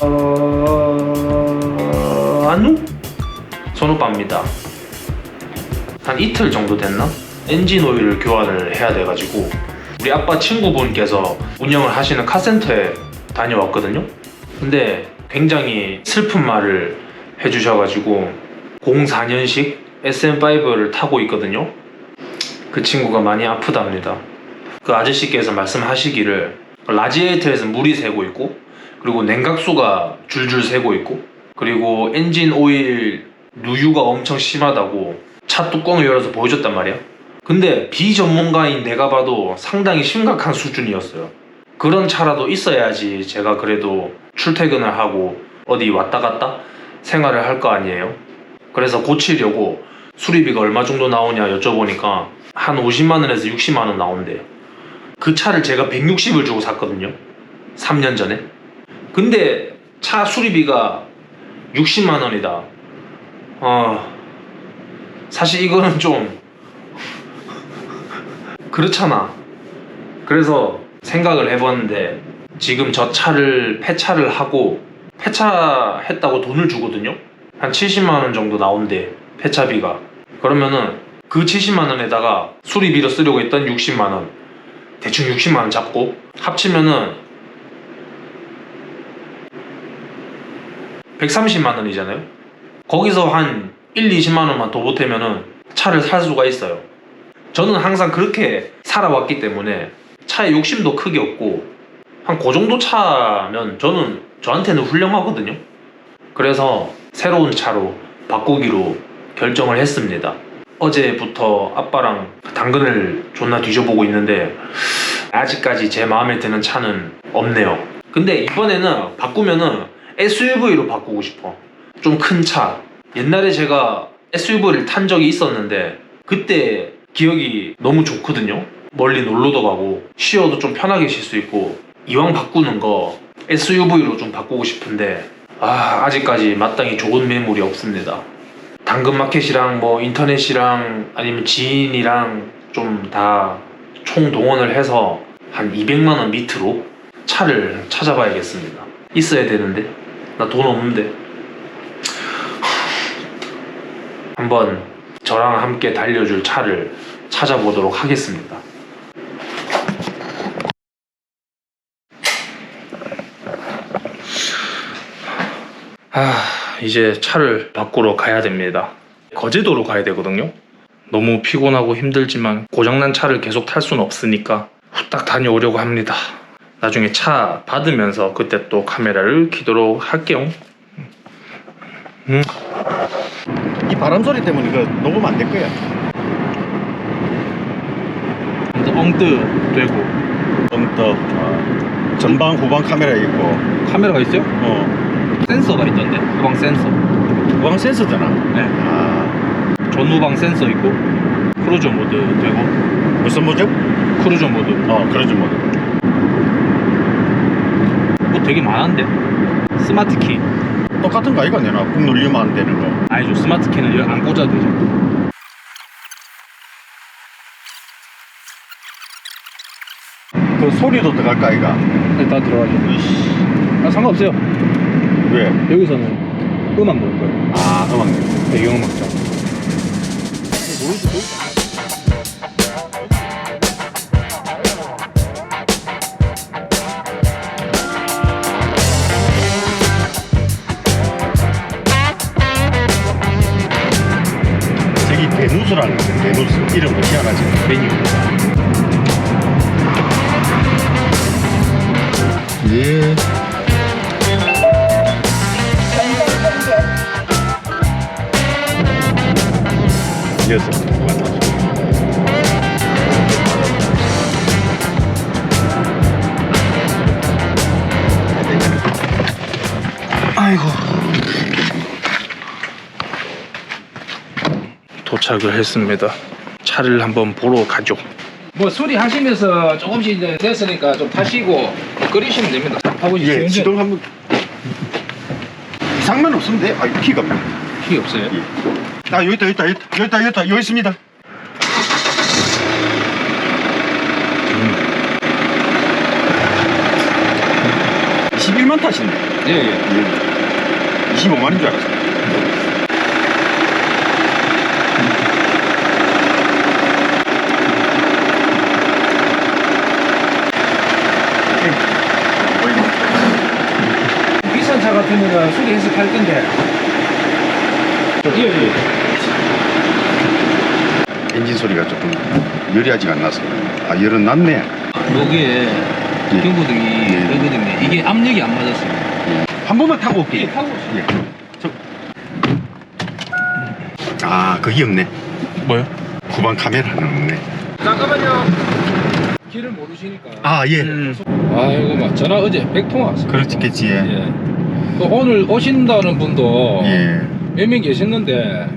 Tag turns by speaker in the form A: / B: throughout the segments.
A: 어... 안녕? 손오빠입니다. 한 이틀 정도 됐나? 엔진 오일을 교환을 해야 돼가지고 우리 아빠 친구분께서 운영을 하시는 카센터에 다녀왔거든요. 근데 굉장히 슬픈 말을 해주셔가지고 04년식 SM5를 타고 있거든요. 그 친구가 많이 아프답니다. 그 아저씨께서 말씀하시기를 라지에이터에서 물이 새고 있고 그리고 냉각수가 줄줄 새고 있고 그리고 엔진 오일 누유가 엄청 심하다고 차 뚜껑을 열어서 보여줬단 말이야. 근데 비전문가인 내가 봐도 상당히 심각한 수준이었어요. 그런 차라도 있어야지 제가 그래도 출퇴근을 하고 어디 왔다 갔다 생활을 할 거 아니에요. 그래서 고치려고 수리비가 얼마 정도 나오냐 여쭤보니까 한 50만 원에서 60만 원 나온대요. 그 차를 제가 160을 주고 샀거든요. 3년 전에. 근데 차 수리비가 60만 원이다. 어, 사실 이거는 좀 그렇잖아. 그래서 생각을 해봤는데 지금 저 차를 폐차를 하고 폐차했다고 돈을 주거든요. 한 70만 원 정도 나온대 폐차비가. 그러면은 그 70만 원에다가 수리비로 쓰려고 했던 60만 원 대충 60만 원 잡고 합치면은 130만 원이잖아요. 거기서 한 1, 20만 원만 더 보태면은 차를 살 수가 있어요. 저는 항상 그렇게 살아왔기 때문에 차에 욕심도 크게 없고 한 그 정도 차면 저는 저한테는 훌륭하거든요. 그래서 새로운 차로 바꾸기로 결정을 했습니다. 어제부터 아빠랑 당근을 존나 뒤져보고 있는데 아직까지 제 마음에 드는 차는 없네요. 근데 이번에는 바꾸면은 SUV로 바꾸고 싶어. 좀 큰 차. 옛날에 제가 SUV를 탄 적이 있었는데 그때 기억이 너무 좋거든요. 멀리 놀러도 가고 쉬어도 좀 편하게 쉴 수 있고 이왕 바꾸는 거 SUV로 좀 바꾸고 싶은데 아 아직까지 마땅히 좋은 매물이 없습니다. 당근마켓이랑 뭐 인터넷이랑 아니면 지인이랑 좀 다 총 동원을 해서 한 200만 원 밑으로 차를 찾아봐야겠습니다. 있어야 되는데 나 돈 없는데 한번 저랑 함께 달려줄 차를 찾아보도록 하겠습니다. 아, 이제 차를 바꾸러 가야 됩니다. 거제도로 가야 되거든요. 너무 피곤하고 힘들지만 고장난 차를 계속 탈 수는 없으니까 후딱 다녀오려고 합니다. 나중에 차 받으면서 그때 또 카메라를 켜도록 할게요. 음,
B: 이 바람 소리 때문에 이거 녹음 안 될 거야.
A: 엉뜨 되고
B: 엉떡. 아, 전방 후방 카메라 있고.
A: 카메라가 있어요?
B: 어.
A: 센서가 있던데 후방 센서.
B: 후방 센서잖아.
A: 네.
B: 아,
A: 전후방 센서 있고 크루즈 모드 되고
B: 무슨 모드?
A: 크루즈 모드.
B: 어, 크루즈 모드.
A: 뭐 되게 많은데 스마트 키.
B: 똑같은 거 아이가 내가 꾹 누르면 안 되는 거.
A: 아니죠 스마트 키는 여기 안 꽂아도 되죠.
B: 그 소리도 들어갈까 아이가?
A: 일단 들어가죠.
B: 이씨.
A: 아 상관없어요.
B: 왜?
A: 여기서는 음악 넣을 거예요.
B: 아, 음악.
A: 배경음악장.
B: 저기
A: 아이고. 도착을 했습니다. 차를 한번 보러 가죠.
C: 뭐 수리 하시면서 조금씩 이제 됐으니까 좀 타시고 끓이시면 됩니다. 하고
B: 예,
C: 이제
B: 시동 한번. 이상만 없으면 돼. 아, 키가 없네.
C: 피 없어요.
B: 아, 여기 있다, 여기 있다, 여기 있다, 여기 있다, 여기 있다, 여기 있습니다. 10만 타시네.
C: 예, 예.
B: 25만인 줄 알았어.
C: 비싼 차 같으면 수리해서 팔 건데. 예, 예.
B: 엔진 소리가 조금 열이 아직 안 나서. 아, 열은 났네.
C: 여기에
B: 예.
C: 경고등이
B: 예.
C: 뜨거든요. 이게 압력이 안 맞았어요.
B: 한 번만 타고 올게.
C: 예, 타고 오세요.
B: 예. 저... 아, 그게 없네.
A: 뭐요?
B: 후방 카메라는 없네.
C: 잠깐만요. 길을 모르시니까.
B: 아, 예.
A: 음.
C: 아이고, 막 전화 어제 100통화 왔어요.
B: 그렇겠지. 예.
C: 예. 또 오늘 오신다는 분도
B: 예.
C: 몇 명 계셨는데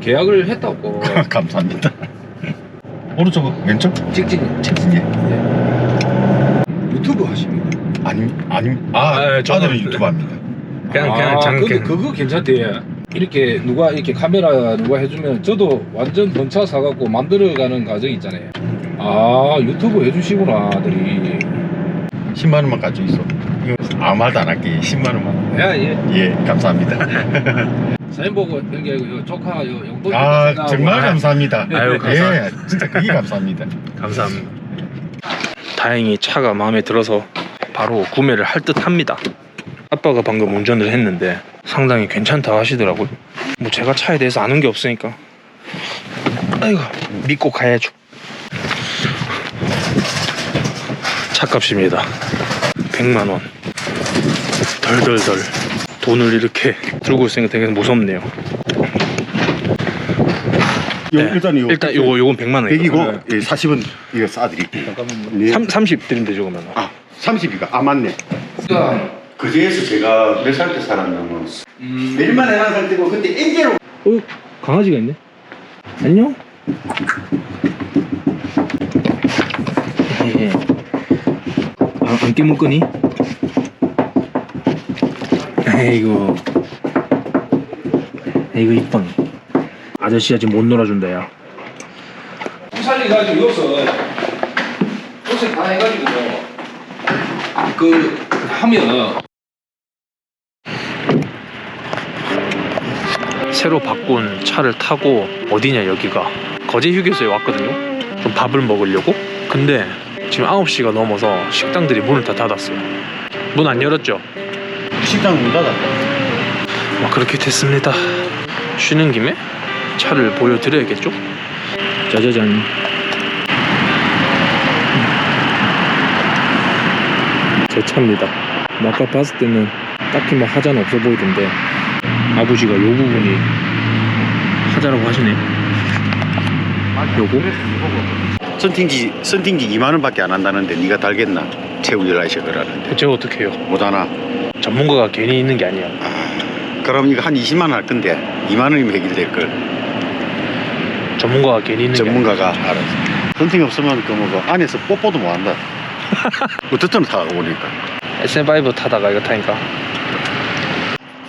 C: 계약을 했다고.
B: 감사합니다. 오른쪽, 왼쪽?
C: 직진.
B: 예.
C: 유튜브 하십니까?
B: 아니. 아,
A: 아, 예, 저는-
B: 아들은 유튜브 합니다.
A: 그냥 그냥
C: 아,
A: 잠깐
C: 근데 그거 괜찮대. 이렇게 누가 이렇게 카메라 누가 해주면 저도 완전 번차 사갖고 만들어가는 과정 있잖아요. 아 유튜브 해주시구나 아들이.
B: 10만 원만 가지고 있어. 이거 아무 말도 안 할게. 10만 원만.
C: 야 예.
B: 예, 감사합니다.
C: 사진 보고 여기 요 조카 요 용돈
B: 아,
C: 생각하고.
B: 정말 감사합니다.
A: 아유, 감사합니다.
B: 예, 진짜 그게 감사합니다.
A: 감사합니다. 다행히 차가 마음에 들어서 바로 구매를 할 듯 합니다. 아빠가 방금 운전을 했는데 상당히 괜찮다 하시더라고요. 뭐 제가 차에 대해서 아는 게 없으니까 아이고 믿고 가야죠. 차값입니다. 100만 원. 덜덜덜. 돈을 이렇게 들고 있으니까 되게 무섭네요.
B: 요,
A: 네.
B: 일단 요
A: 일단 요거 요건 100만 원.
B: 100이고 예, 40은 이거 싸드릴게요.
C: 잠깐만요.
B: 네.
A: 3, 30 드리면 되죠 그러면.
B: 아, 30이가 아 맞네.
C: 야,
B: 그제에서 제가 몇 살 때 살았냐면
C: 음,
B: 내일만 해난 상태고 그때 엔제로
A: 어? 강아지가 있네? 안녕? 예. 아, 안 깨물 거니? 아이고 아이고 이뻐 아저씨 아직 못 놀아준다 야
C: 부살리 가지고 여기서 요새 다 해가지고 그 하면
A: 새로 바꾼 차를 타고 어디냐 여기가 거제 휴게소에 왔거든요 좀 밥을 먹으려고 근데 지금 9시가 넘어서 식당들이 문을 다 닫았어요 문 안 열었죠?
B: 식당 문 닫았다.
A: 뭐 그렇게 됐습니다. 쉬는 김에 차를 보여드려야겠죠? 짜자잔. 제 차입니다. 뭐 아까 봤을 때는 딱히 뭐 하자는 없어 보이던데 아버지가 요 부분이 하자라고 하시네. 요거?
B: 선팅지 선팅지 2만 원 밖에 안 한다는데 네가 달겠나? 최후 일하셔 그러는데
A: 제가 어떻게 해요?
B: 못하나?
A: 전문가가 괜히 있는 게 아니야.
B: 아, 그럼 이거 한 20만 원 할 건데 2만 원이면 해결될 걸.
A: 전문가가 괜히 있는
B: 전문가가 알아서. 선팅 없으면 그뭐 안에서 뽀뽀도 못 한다. 어떻든 타고 보니까
A: 게 아니야. SM5 타다가 이거 타니까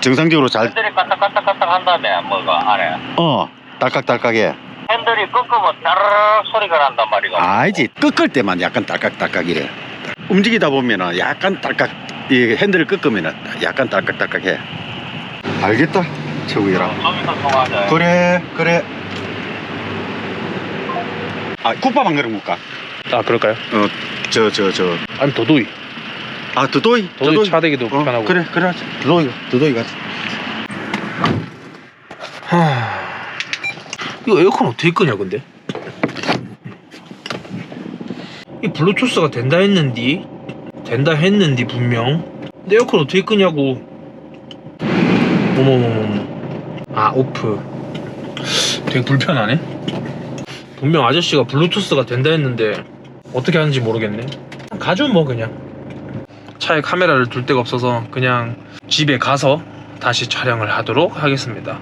B: 정상적으로 잘
D: 핸들이 까딱까딱까딱 한다며 뭐가 안에
B: 어 딸깍딸깍해.
D: 핸들이 꺾으면 따르르 소리가 난단 말이가
B: 아니지 꺾을 때만 약간 딸깍딸깍이래. 움직이다 보면은 약간 딸깍 이 핸들을 꺾으면은 약간 딸깍딸깍해. 알겠다 최우이랑.
D: 좀 이따 통화하자
B: 그래 그래. 아 국밥 한 그릇 먹까?
A: 아 그럴까요?
B: 어 저 저 저.
A: 아니 도도이.
B: 아 드도이?
A: 도도이 차대기도 불편하고.
B: 그래 그래 드도이 드도이 가자.
A: 하... 이거 에어컨 어떻게 끄냐 근데? 이 블루투스가 된다 했는디? 된다 했는디 분명. 근데 에어컨 어떻게 끄냐고. 어머머머. 아 오프. 되게 불편하네. 분명 아저씨가 블루투스가 된다 했는데 어떻게 하는지 모르겠네. 가죠 뭐 그냥. 차에 카메라를 둘 데가 없어서 그냥 집에 가서 다시 촬영을 하도록 하겠습니다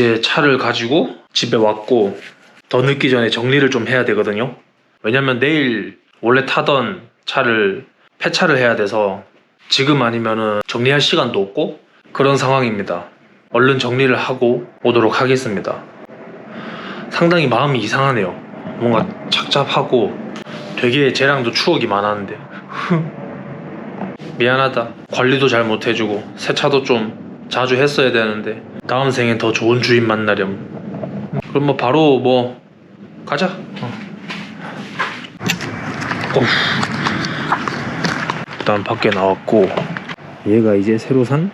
A: 이제 차를 가지고 집에 왔고 더 늦기 전에 정리를 좀 해야 되거든요. 왜냐면 내일 원래 타던 차를 폐차를 해야 돼서 지금 아니면은 정리할 시간도 없고 그런 상황입니다. 얼른 정리를 하고 오도록 하겠습니다. 상당히 마음이 이상하네요. 뭔가 착잡하고 되게 쟤랑도 추억이 많았는데 미안하다. 관리도 잘 못해주고 세차도 좀 자주 했어야 되는데 다음 생엔 더 좋은 주인 만나렴. 그럼 뭐 바로 뭐 가자. 어. 어후. 일단 밖에 나왔고 얘가 이제 새로 산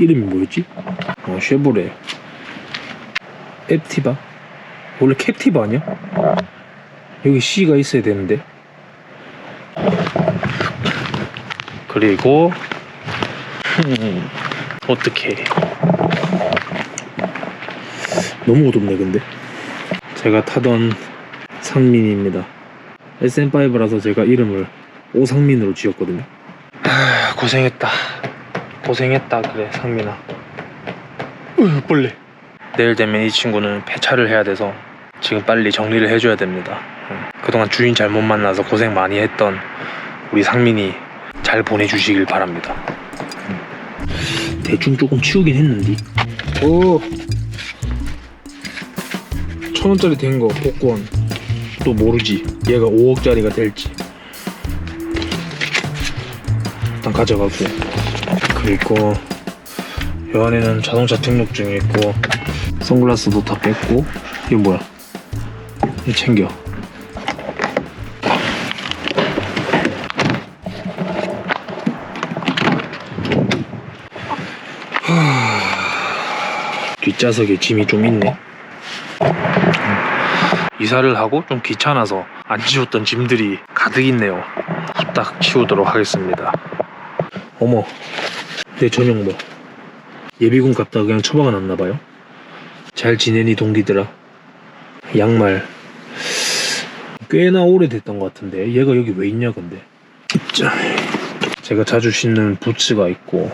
A: 이름이 뭐였지? 어 쉐보레 앱티바 원래 캡티바 아니야? 여기 C가 있어야 되는데 그리고 음, 어떻게 너무 어둡네 근데. 제가 타던 상민입니다. SM5라서 제가 이름을 오상민으로 지었거든요. 아, 고생했다. 고생했다 그래 상민아. 으 벌레 내일 되면 이 친구는 폐차를 해야 돼서 지금 빨리 정리를 해줘야 됩니다. 응. 그동안 주인 잘못 만나서 고생 많이 했던 우리 상민이 잘 보내주시길 바랍니다 대충 조금 치우긴 했는데. 오. 천원짜리 된 거 복권. 또 모르지. 얘가 5억짜리가 될지. 일단 가져가고. 그리고 이 안에는 자동차 등록증이 있고 선글라스도 다 뺐고. 이거 뭐야? 이 챙겨 뒷좌석에 짐이 좀 있네 이사를 하고 좀 귀찮아서 안 치웠던 짐들이 가득 있네요. 후딱 치우도록 하겠습니다. 어머, 내 저녁 뭐 예비군 갔다 그냥 처박아 놨나봐요. 잘 지내니 동기들아. 양말 꽤나 오래됐던 것 같은데 얘가 여기 왜 있냐 근데. 자, 제가 자주 신는 부츠가 있고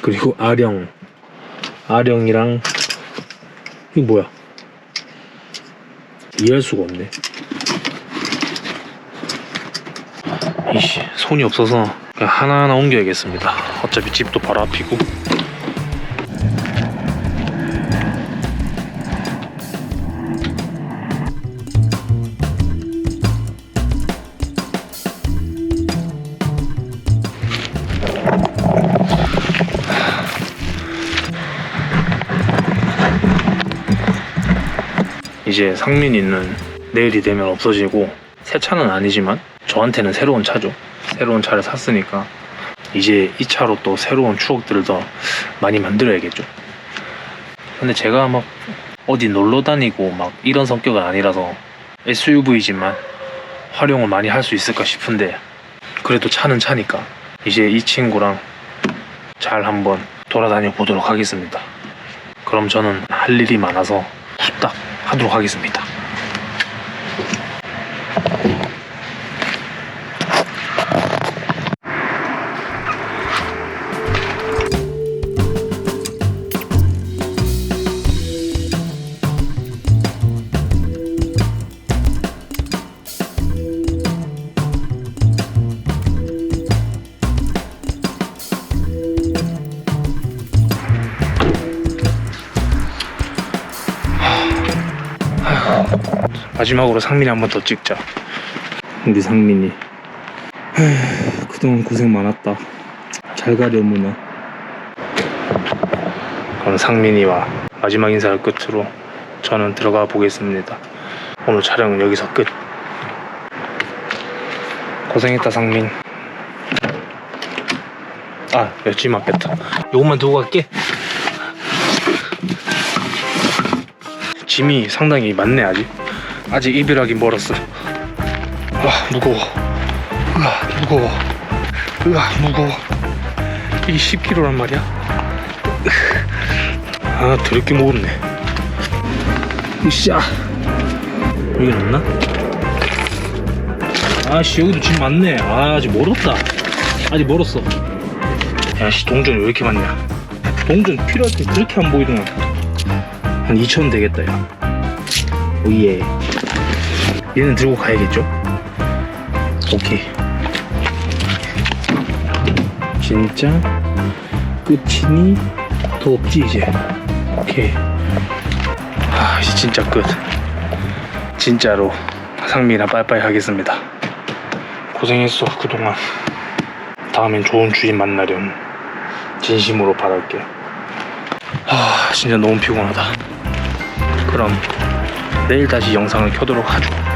A: 그리고 아령 아령이랑 이거 뭐야? 이해할 수가 없네. 이씨, 손이 없어서 하나하나 옮겨야겠습니다. 어차피 집도 바로 앞이고. 이제 상민이는 내일이 되면 없어지고 새 차는 아니지만 저한테는 새로운 차죠. 새로운 차를 샀으니까 이제 이 차로 또 새로운 추억들을 더 많이 만들어야겠죠. 근데 제가 막 어디 놀러 다니고 막 이런 성격은 아니라서 SUV지만 활용을 많이 할 수 있을까 싶은데 그래도 차는 차니까 이제 이 친구랑 잘 한번 돌아다녀 보도록 하겠습니다. 그럼 저는 할 일이 많아서 후딱 하도록 하겠습니다. 마지막으로 상민이 한 번 더 찍자. 우리 상민이. 에휴, 그동안 고생 많았다. 잘 가려무나. 그럼 상민이와 마지막 인사를 끝으로 저는 들어가 보겠습니다. 오늘 촬영은 여기서 끝. 고생했다 상민. 아, 여지마 뺐다. 요것만 두고 갈게. 짐이 상당히 많네 아직. 아직 이별하기 멀었어. 와 무거워. 으아 무거워. 으아 무거워. 이게 10kg란 말이야. 아 더럽게 무겁네. 으쌰. 여기 없나? 아씨 여기도 짐 많네. 아 아직 멀었다. 아직 멀었어. 야씨 동전이 왜 이렇게 많냐? 동전 필요할 때 그렇게 안 보이더만 한 2천 되겠다 야 오예 얘는 들고 가야겠죠? 오케이. 진짜 끝이니? 더 없지 이제. 오케이. 아 진짜 끝. 진짜로. 상민이랑 빠이빠이 하겠습니다. 고생했어 그동안. 다음엔 좋은 주인 만나렴. 진심으로 바랄게. 아 진짜 너무 피곤하다. 그럼 내일 다시 영상을 켜도록 하죠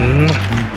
A: 음